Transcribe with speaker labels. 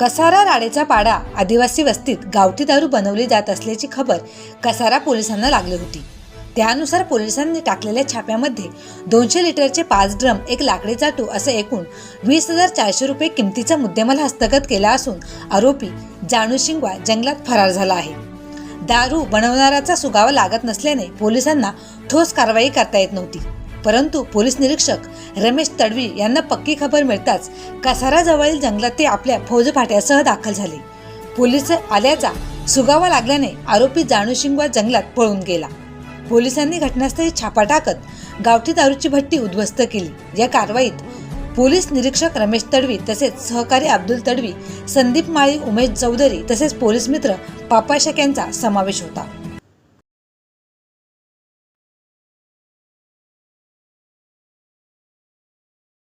Speaker 1: कसारा राडेचा पाडा आदिवासी वस्तीत गावठी दारू बनवली जात असल्याची खबर कसारा पोलिसांना लागली होती. त्यानुसार पोलिसांनी टाकलेल्या छाप्यामध्ये दोनशे लिटरचे पाच ड्रम एक लाकडी चाटू असं एकूण वीस हजार चारशे रुपये किमतीचा मुद्देमाल हस्तगत केला असून आरोपी जाणू शिंगवा जंगलात फरार झाला आहे. दारू बनवणाऱ्याचा सुगावा लागत नसल्याने पोलिसांना ठोस कारवाई करता येत नव्हती. परंतु पोलीस निरीक्षक रमेश तडवी यांना पक्की खबर मिळताच कसाराजवळील जंगलात ते आपल्या फौजफाट्यासह दाखल झाले. पोलीस आल्याचा सुगावा लागल्याने आरोपी जाणूशिंगवा जंगलात पळून गेला. पोलिसांनी घटनास्थळी छापा टाकत गावठी दारूची भट्टी उद्ध्वस्त केली. या कारवाईत पोलीस निरीक्षक रमेश तडवी तसेच सहकारी अब्दुल तडवी संदीप माळी उमेश चौधरी तसेच पोलीस मित्र पापा शेक यांचा समावेश होता.